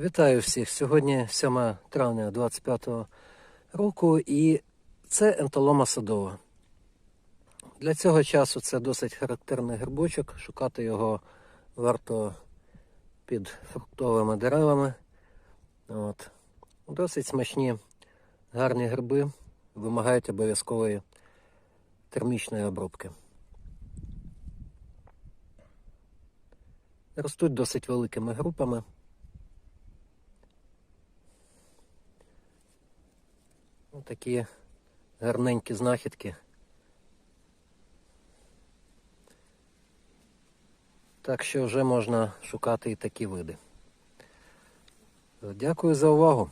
Вітаю всіх! Сьогодні 7 травня 25 року і це ентолома садова. Для цього часу це досить характерний грибочок. Шукати його варто під фруктовими деревами. От. Досить смачні, гарні гриби вимагають обов'язкової термічної обробки. Ростуть досить великими групами. Такі гарненькі знахідки. Так що вже можна шукати і такі види. Дякую за увагу.